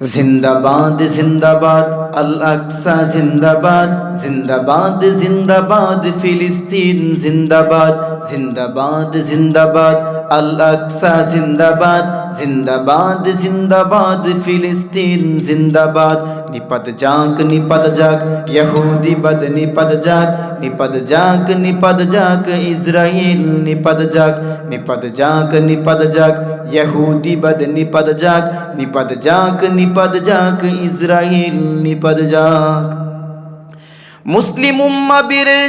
জিন্দাবাদ জিন্দাবাদ, আল আকসা, জিন্দাবাদ জিন্দাবাদ জিন্দাবাদ, ফিলিস্তিন, জিন্দাবাদ জিন্দাবাদ জিন্দাবাদ, আল আকসা, জিন্দাবাদ জিন্দাবাদ জিন্দাবাদ, ফিলিস্তিন, জিন্দাবাদ। নিপদ যাক নিপদ যাক, ইহুদি বদ নিপদ যাক নিপদ যাক নিপদ যাক, ইসরাইল নিপদ যাক নিপদ যাক নিপদ যাক ইহুদি বদ নিপদ যাক নিপদ যাক নিপদ যাক ইসরাইল নিপদ যাক মুসলিম উম্মা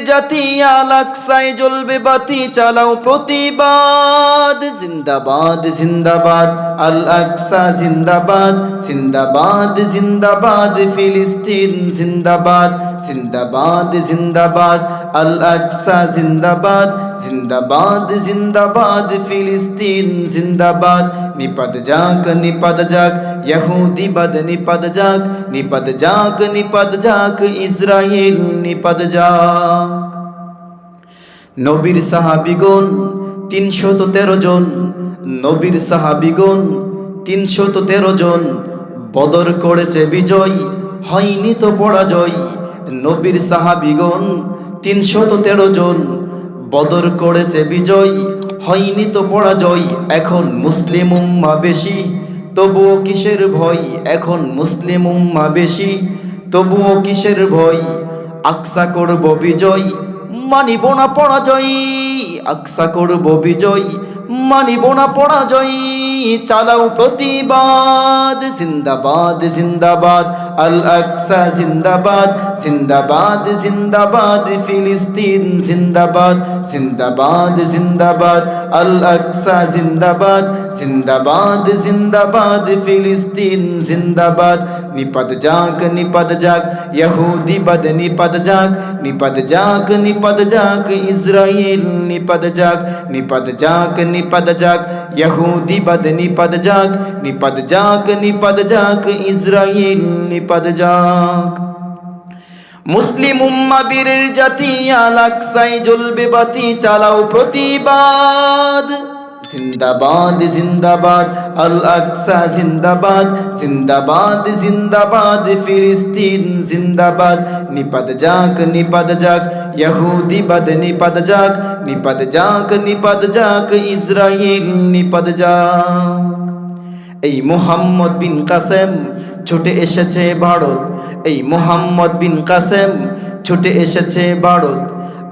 জাতি আলাকসায় জ্বলবে বাতি, চালাও প্রতিবাদ। জিন্দাবাদ জিন্দাবাদ। আল আকসা জিন্দাবাদ। জিন্দাবাদ জিন্দাবাদ। ফিলিস্তিন, জিন্দাবাদ। জিন্দাবাদ জিন্দাবাদ, আল আকসা জিন্দাবাদ জিন্দাবাদ জিন্দাবাদ, ফিলিস্তিন জিন্দাবাদ। নিপদ যাক নিপদ যাক, ইহুদি বদ নিপদ যাক নিপদ যাক নিপদ যাক, ইসরাইল নিপদ যাক। নবীর সাহাবিগণ তিনশত তেরো জন, নবীর সাহাবিগণ তিনশত তেরো জন, বদর করেছে বিজয়, হয়নি তো পরাজয়। নবীর সাহাবিগণ তিনশত তেরো জন। বদর করেছে বিজয়, হয়নি তো পরাজয়, এখন মুসলিম উম্মা বেশি। তবুও কিসের ভয়? এখন মুসলিম উম্মা বেশি। তবুও কিসের ভয়? আকসা করব বিজয়, মানিব না পরাজয়। আকসা করব বিজয়, মানিব না পরাজয়। চালাও প্রতিবাদ, জিন্দাবাদ জিন্দাবাদ। আল আকসা জিন্দাবাদ জিন্দাবাদ জিন্দাবাদ, ফিলিস্তিন জিন্দাবাদ জিন্দাবাদ জিন্দাবাদ আল আকসা জিন্দাবাদ জিন্দাবাদ জিন্দাবাদ, ফিলিস্তিন জিন্দাবাদ। নিপদ যাক নিপদ যাক ইহুদি বদ নিপদ যাক নিপদ যাক নিপদ যাক ইসরাইল নিপদ যাক নিপদ যাক নিপদ যাক ইহুদি বদ নিপদ যাক নিপদ যাক নিপদ যাক ইসরাইল নিপদ যাক মুসলিম উম্মা বীরের জাতি আলাকসাই জ্বলবে বাতি চালাও প্রতিবাদ জিন্দাবাদ জিন্দাবাদ আল আকসা জিন্দাবাদ জিন্দাবাদ জিন্দাবাদ, ফিলিস্তিন জিন্দাবাদ। নিপদ যাক নিপদ যাক, ইহুদি বদ নিপদ যাক নিপদ যাক নিপদ যাক, ইসরাইল নিপদ যাক। এই মোহাম্মদ বিন কাসেম ছুটে এসেছে ভারত। এই মোহাম্মদ বিন কাসেম ছুটে এসেছে ভারত।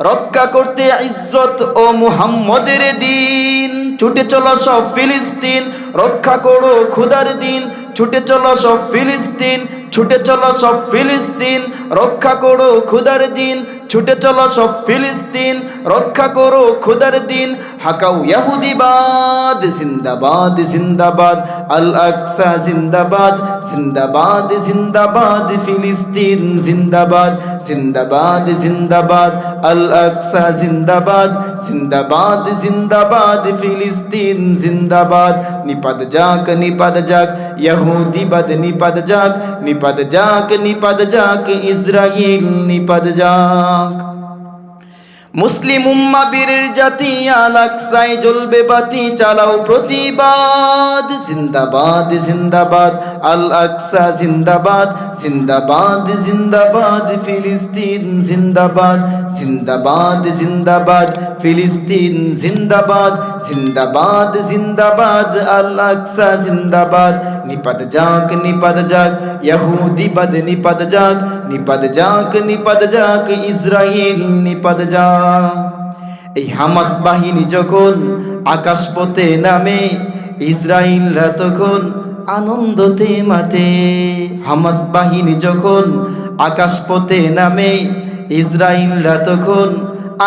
রক্ষা করতে ইজ্জত ও মুহাম্মদের দিন। ছুটে চলো সব ফিলিস্তিন, রক্ষা করো খুদার দিন। ছুটে চলো সব ফিলিস্তিন, ছুটে চলো সব ফিলিস্তিন, রক্ষা করো খুদার দিন। ছুটে চলো সব ফিলিস্তিন, রক্ষা করো খুদার দিন। হাকাউ ইয়াহুদিবাদ, জিন্দাবাদ জিন্দাবাদ। আল আকসা, জিন্দাবাদ জিন্দাবাদ জিন্দাবাদ। ফিলিস্তিন, জিন্দাবাদ জিন্দাবাদ জিন্দাবাদ। আল আকসা, জিন্দাবাদ জিন্দাবাদ জিন্দাবাদ। ফিলিস্তিন, জিন্দাবাদ। নিপদ যাক নিপদ যাক। ইহুদি বদ নিপদ যাক। নিপদ যাক নিপদ যাক। ইসরাইল নিপদ যাক। মুসলিম উম্মা বীরের জাতি আলাকসাই জ্বলবে বাতি, চালাও প্রতিবাদ। জিন্দাবাদ জিন্দাবাদ, আল আকসা জিন্দাবাদ জিন্দাবাদ জিন্দাবাদ, ফিলিস্তিন জিন্দাবাদ। জিন্দাবাদ জিন্দাবাদ, ফিলিস্তিন জিন্দাবাদ। জিন্দাবাদ জিন্দাবাদ, আল আকসা জিন্দাবাদ। নিপদ যাক নিপদ যাক ইহুদি বদ নিপদ যাক নিপদ যাক নিপদ যাক, ইসরাইল নিপদ যাক। এই হামাস বাহিনী যখন আকাশপথে নামে ইসরায়েলরা তখন আনন্দতে মাতে। হামাস বাহিনী যখন আকাশপথে নামে ইসরায়েলরা তখন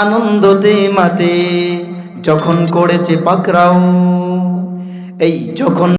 আনন্দতে মাতে। যখন করেছে পাকরাও এই যখন